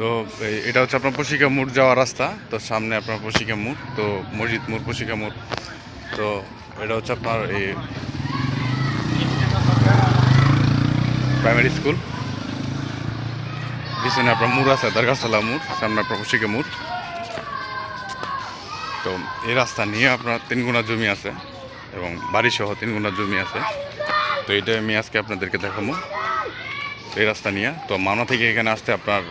তো এটা হচ্ছে আপনার পশিকা মোড় যাওয়ার রাস্তা, তো সামনে আপনার পশিকা মোড়, তো মসজিদ মোড়, পশিকা মোড়। তো এটা হচ্ছে আপনার এই প্রাইমারি স্কুল পিছনে আপনার মুড় আছে দরগাছালা মুড়, সামনে আপনার পশিকা মোড়। তো এই রাস্তা নিয়ে আপনার তিনগুণা জমি আছে, এবং বাড়ি সহ তিনগুণা জমি আছে। তো এটা আমি আজকে আপনাদেরকে দেখাবো। এই রাস্তা নিয়ে। তো মাওনা থেকে এখানে আসতে আপনার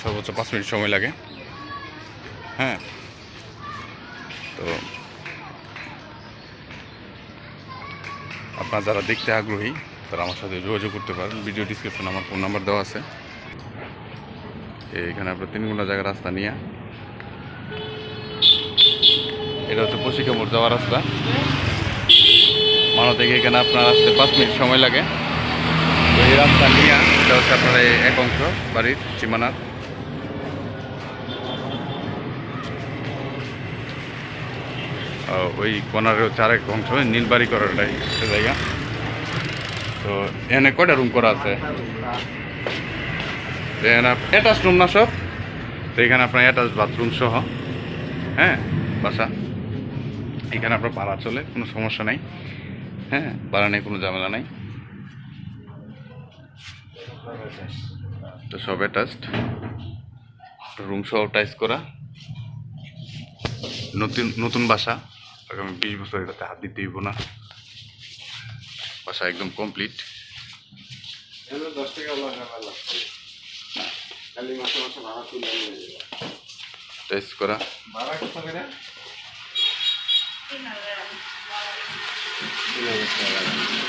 সর্বোচ্চ পাঁচ মিনিট সময় লাগে। হ্যাঁ? তো আপনারা যারা দেখতে আগ্রহী, তারা আমার সাথে যোগাযোগ করতে পারেন। ভিডিও ডিসক্রিপশনে আমার ফোন নাম্বার দেওয়া আছে। এখানে আপনার তিন ঘণ্টা জায়গা রাস্তা নিয়ে। এটা হচ্ছে পশিকা যাওয়ার রাস্তা। মানো থেকে এখানে আপনার আসতে পাঁচ মিনিট সময় লাগে। রাস্তা নিয়ে এটা হচ্ছে আপনার এক অংশ বাড়ির সীমানার। ওই কর্নারে হচ্ছে আরেক অংশ নীলবাড়ি করাটাই জায়গা। তো এখানে কয়টা রুম করা আছে? অ্যাটাচ রুম না সব? তো এখানে আপনার অ্যাটাচ বাথরুম সহ হ্যাঁ বাসা। এখানে আপনার পাড়া চলে, কোনো সমস্যা নাই। হ্যাঁ পাড়া নেই, কোনো ঝামেলা নাই। তো সব অ্যাটাচড রুম সহ টাইস করা। নতুন নতুন বাসা। আগামী বিশ বছর এটাতে হাত দিতে হইব না। বাসা একদম কমপ্লিট কত করে?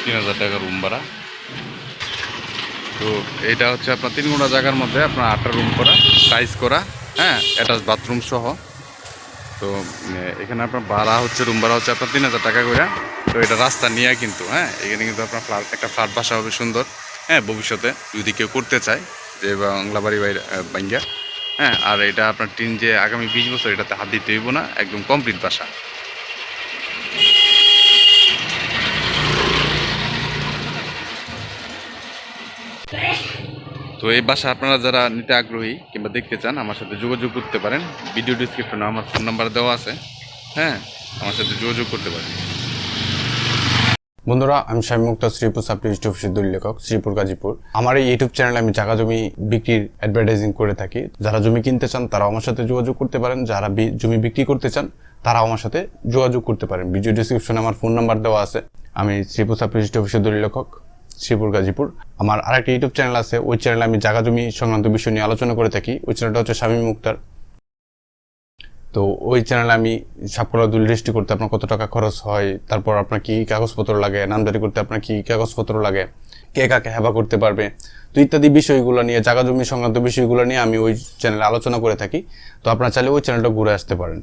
তিন হাজার। টাকা। রুম ভাড়া। তো এটা হচ্ছে আপনার তিন ঘণ্টা জায়গার মধ্যে আপনার আটটা রুম করা টাইস করা হ্যাঁ অ্যাটাচ বাথরুম সহ। তো এখানে আপনার ভাড়া হচ্ছে রুম ভাড়া হচ্ছে আপনার তিন হাজার টাকা করে তো এটা রাস্তা নিয়ে কিন্তু হ্যাঁ এখানে কিন্তু আপনার ফ্ল্যাট একটা ফ্ল্যাট বাসা হবে সুন্দর। হ্যাঁ ভবিষ্যতে যদি কেউ করতে চায়, যে বাংলা বাড়ি বাইরে বাঙ্গা হ্যাঁ আর এটা আপনার টিন যে আগামী বিশ বছর এটাতে হাত দিতে হইব না, একদম কমপ্লিট বাসা। এই বাসা আপনারা যারা নিতে আগ্রহী কিংবা দেখতে চান, আমার সাথে যোগাযোগ করতে পারেন। ভিডিও ডিসক্রিপশনে আমার ফোন নাম্বার দেওয়া আছে। হ্যাঁ আমার সাথে যোগাযোগ করতে পারেন। বন্ধুরা, আমি স্বামী মুক্ত, শ্রীপুর সাবডিভিশন অফিসের দলীয় লেখক, শ্রীপুর, গাজীপুর। আমার এই ইউটিউব চ্যানেলে আমি জায়গা জমি বিক্রির অ্যাডভার্টাইজিং করে থাকি। যারা জমি কিনতে চান, তারাও আমার সাথে যোগাযোগ করতে পারেন। যারা জমি বিক্রি করতে চান, তারাও আমার সাথে যোগাযোগ করতে পারেন। ভিডিও ডিসক্রিপশনে আমার ফোন নাম্বার দেওয়া আছে। আমি শ্রীপুর সাবডিভিশন অফিসের দলীয় লেখক। শ্রীপুর, গাজীপুর। আমার আরেকটা ইউটিউব চ্যানেল আছে, ওই চ্যানেলে আমি জায়গা জমি সংক্রান্ত বিষয় নিয়ে আলোচনা করে থাকি। ওই চ্যানেলটা হচ্ছে স্বামী মুক্তার। তো ওই চ্যানেলে আমি সাপকলা দুল রেজিস্ট্রি করতে আপনার কত টাকা খরচ হয়, তারপর আপনার কি কাগজপত্র লাগে নামদারি করতে আপনার কি কাগজপত্র লাগে, কে কাকে হেবা করতে পারবে, তো ইত্যাদি বিষয়গুলো নিয়ে জায়গা জমি সংক্রান্ত বিষয়গুলো নিয়ে আমি ওই চ্যানেলে আলোচনা করে থাকি। তো আপনারা চাইলে ওই চ্যানেলটা ঘুরে আসতে পারেন।